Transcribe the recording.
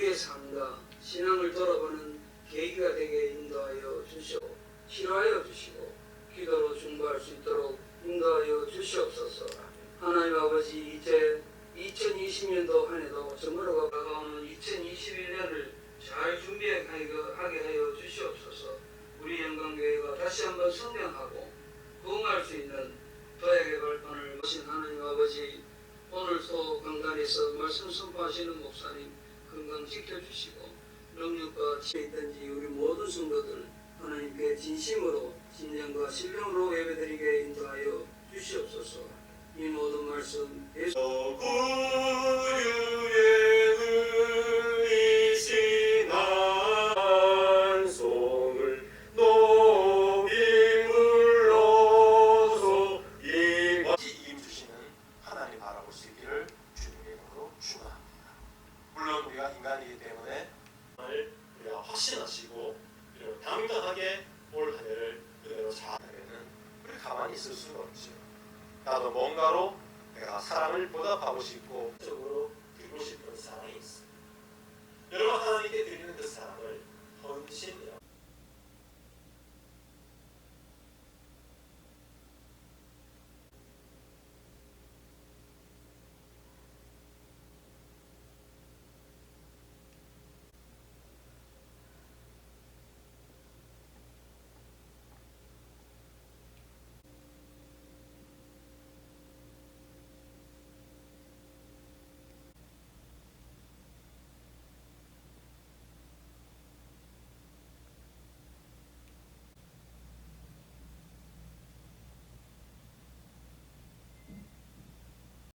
우리의 삶과 신앙을 돌아보는 계기가 되게 인도하여 주시고 치료하여 주시고 기도로 중보할 수 있도록 인도하여 주시옵소서. 하나님 아버지 이제 2020년도 한 해도 저물어가 다가오는 2021년을 잘 준비하게 하여 주시옵소서. 우리 영광교회가 다시 한번 성장하고 부흥할 수 있는 도약의 발판을 모신 하나님 아버지 오늘도 강단에서 말씀 선포하시는 목사님 건강 지켜주시고 능력과 지혜 있든지 우리 모든 성도들 하나님께 진심으로 진정과 신령으로 예배드리게 인도하여 우리가 확신하시고 그리고 당당하게 올 한 해를 그대로 잘 하면은 우리 가만히 있을 수가 없죠. 나도 뭔가로 내가 사랑을 보답하고 싶고 적으로 드리고 싶은 사랑이 있습